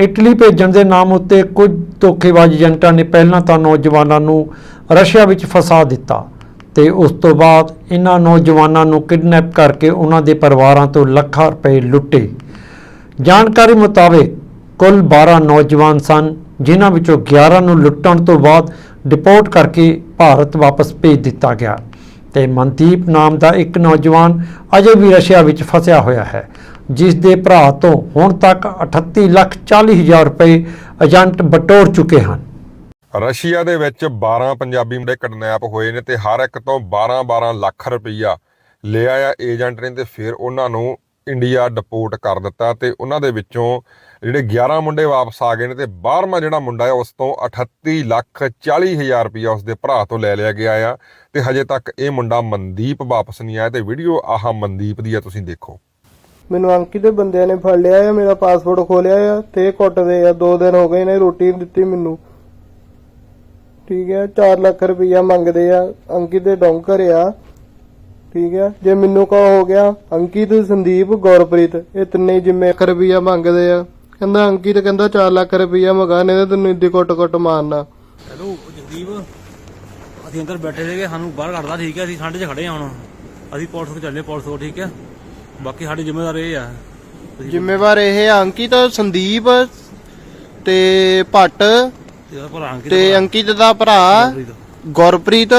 Italy ਭੇਜਣ ਦੇ ਨਾਮ ਉੱਤੇ ਕੁਝ ਧੋਖੇਬਾਜ਼ ਏਜੰਟਾਂ ਨੇ ਪਹਿਲਾਂ ਤਾਂ ਨੌਜਵਾਨਾਂ ਨੂੰ ਰਸ਼ੀਆ ਵਿੱਚ ਫਸਾ ਦਿੱਤਾ ਤੇ ਉਸ ਤੋਂ ਬਾਅਦ ਇਹਨਾਂ ਨੌਜਵਾਨਾਂ ਨੂੰ ਕਿਡਨੈਪ ਕਰਕੇ ਉਹਨਾਂ ਦੇ ਪਰਿਵਾਰਾਂ ਤੋਂ ਲੱਖਾਂ ਰੁਪਏ ਲੁੱਟੇ। ਜਾਣਕਾਰੀ ਮੁਤਾਬਕ ਕੁੱਲ 12 ਨੌਜਵਾਨ ਸਨ, ਜਿਨ੍ਹਾਂ ਵਿੱਚੋਂ 11 ਨੂੰ ਲੁੱਟਣ ਤੋਂ ਬਾਅਦ ਡਿਪੋਰਟ ਕਰਕੇ ਭਾਰਤ ਵਾਪਸ ਭੇਜ ਦਿੱਤਾ ਗਿਆ ਤੇ ਮਨਦੀਪ ਨਾਮ ਦਾ ਇੱਕ ਨੌਜਵਾਨ ਅਜੇ ਵੀ ਰਸ਼ੀਆ ਵਿੱਚ ਫਸਿਆ ਹੋਇਆ ਹੈ। ਜਿਸ ਦੇ ਭਰਾ ਤੋਂ ਹੁਣ ਤੱਕ 38 ਲੱਖ 40 ਹਜ਼ਾਰ ਰੁਪਏ ਏਜੰਟ ਬਟੋਰ ਚੁੱਕੇ ਹਨ। ਰਸ਼ੀਆ ਦੇ ਵਿੱਚ 12 ਪੰਜਾਬੀ ਮੁੰਡੇ ਕਿਡਨੈਪ ਹੋਏ ਨੇ ਤੇ ਹਰ ਇੱਕ ਤੋਂ 12-12 ਲੱਖ ਰੁਪਈਆ ਲਿਆ ਆ ਏਜੰਟ ਨੇ ਤੇ ਫਿਰ ਉਹਨਾਂ ਨੂੰ ਇੰਡੀਆ ਡਿਪੋਰਟ ਕਰ ਦਿੱਤਾ ਤੇ ਉਹਨਾਂ ਦੇ ਵਿੱਚੋਂ ਜਿਹੜੇ 11 ਮੁੰਡੇ ਵਾਪਸ ਆ ਗਏ ਨੇ ਤੇ 12ਵਾਂ ਜਿਹੜਾ ਮੁੰਡਾ ਹੈ, ਉਸ ਤੋਂ 38 ਲੱਖ 40 ਹਜ਼ਾਰ ਰੁਪਈਆ ਉਸ ਦੇ ਭਰਾ ਤੋਂ ਲੈ ਲਿਆ ਗਿਆ ਆ ਤੇ ਹਜੇ ਤੱਕ ਇਹ ਮੁੰਡਾ ਮਨਦੀਪ ਵਾਪਸ ਨਹੀਂ ਆਇਆ ਤੇ ਵੀਡੀਓ ਆਹ ਮਨਦੀਪ ਦੀ ਆ, ਤੁਸੀਂ ਦੇਖੋ। ਮੈਨੂੰ ਅੰਕੀ ਦੇ ਬੰਦਿਆਂ ਨੇ ਫੜ ਲਿਆ ਆ, ਮੇਰਾ ਪਾਸਪੋਰਟ ਖੋਲਿਆ ਆ, ਤੇ ਕੁੱਟਦੇ ਆ। ਦੋ ਦਿਨ ਹੋ ਗਏ ਨੇ ਰੋਟੀ ਨਹੀਂ ਦਿੱਤੀ ਮੈਨੂੰ। ਠੀਕ ਹੈ 4 ਲੱਖ ਰੁਪਈਆ ਮੰਗਦੇ ਆ ਅੰਕੀ ਦੇ ਡੌਂਕਰ ਆ। ਠੀਕ ਹੈ ਜੇ ਮੈਨੂੰ ਕੋ ਹੋ ਗਿਆ, ਅੰਕਿਤ, ਸੰਦੀਪ, ਗੁਰਪ੍ਰੀਤ, ਇਹ ਤਿੰਨੇ ਹੀ ਜਿੰਮੇ ਲੱਖ ਰੁਪਈਆ ਮੰਗਦੇ ਆ। ਕਹਿੰਦਾ, ਅੰਕਿਤ ਕਹਿੰਦਾ 4 ਲੱਖ ਰੁਪਈਆ ਮੰਗਾ ਨਹੀਂ ਤੈਨੂੰ ਇੱਦੀ ਕੁੱਟ ਕੁੱਟ ਮਾਰਨਾ। ਹੈਲੋ, ਜਗਦੀਪ। ਅਸੀਂ ਅੰਦਰ ਬੈਠੇ ਸੀਗੇ, ਸਾਨੂੰ ਬਾਹਰ ਕੱਢਦਾ, ਠੀਕ ਹੈ ਅਸੀਂ ਠੰਡ 'ਚ ਖੜੇ ਹਾਂ ਹੁਣ। ਅਸੀਂ ਪੁਲਿਸ ਕੋਲ ਚੱਲੇ, ਪੁਲਿਸ ਕੋਲ, ਠੀਕ ਹੈ ਬਾਕੀ ਸਾਡੀ ਜ਼ਿੰਮੇਵਾਰ ਇਹ ਆ। ਜ਼ਿੰਮੇਵਾਰ ਇਹ ਆ ਅੰਕਿਤ ਸੰਦੀਪ ਤੇ ਭੱਟ ਇਹਦਾ ਭਰਾ ਅੰਕਿਤ ਤੇ ਅੰਕਿਤ ਦਾ ਭਰਾ ਗੁਰਪ੍ਰੀਤ।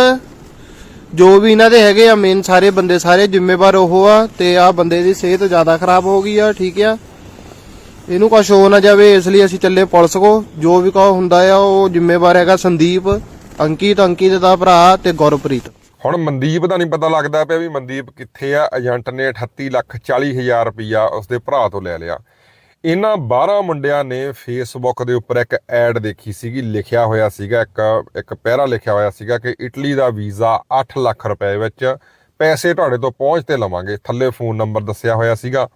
ਜੋ ਵੀ ਇਹਨਾਂ ਦੇ ਹੈਗੇ ਆ ਮੇਨ ਸਾਰੇ ਬੰਦੇ ਸਾਰੇ ਜ਼ਿੰਮੇਵਾਰ ਉਹ ਆ ਤੇ ਆ ਬੰਦੇ ਦੀ ਸਿਹਤ ਜ਼ਿਆਦਾ ਖਰਾਬ ਹੋ ਗਈ ਆ ਠੀਕ ਆ। ਇਹਨੂੰ ਕੁਛ ਹੋ ਨਾ ਜਾਵੇ ਇਸ ਲਈ ਅਸੀਂ ਚੱਲੇ ਪੁਲਿਸ ਕੋ। ਜੋ ਵੀ ਕੋ ਹੁੰਦਾ ਆ ਉਹ ਜ਼ਿੰਮੇਵਾਰ ਹੈਗਾ ਸੰਦੀਪ ਅੰਕਿਤ ਅੰਕਿਤ ਦਾ ਭਰਾ ਤੇ ਗੁਰਪ੍ਰੀਤ। ਹੁਣ ਮਨਦੀਪ ਦਾ ਨਹੀਂ ਪਤਾ ਲੱਗਦਾ ਪਿਆ ਵੀ ਮਨਦੀਪ ਕਿੱਥੇ ਆ। ਏਜੰਟ ਨੇ 38 ਲੱਖ 40 ਹਜ਼ਾਰ ਰੁਪਈਆ ਉਸਦੇ ਭਰਾ ਤੋਂ ਲੈ ਲਿਆ। ਇਹਨਾਂ 12 ਮੁੰਡਿਆਂ ਨੇ ਫੇਸਬੁੱਕ ਦੇ ਉੱਪਰ ਇੱਕ ਐਡ ਦੇਖੀ ਸੀਗੀ, ਲਿਖਿਆ ਹੋਇਆ ਸੀਗਾ, ਇੱਕ ਇੱਕ ਪੈਰਾ ਲਿਖਿਆ ਹੋਇਆ ਸੀਗਾ ਕਿ ਇਟਲੀ ਦਾ ਵੀਜ਼ਾ 8 ਲੱਖ ਰੁਪਏ ਵਿੱਚ ਪੈਸੇ ਤੁਹਾਡੇ ਤੋਂ ਪਹੁੰਚ ਤੇ ਲਵਾਂਗੇ। ਥੱਲੇ ਫੋਨ ਨੰਬਰ ਦੱਸਿਆ ਹੋਇਆ ਸੀਗਾ।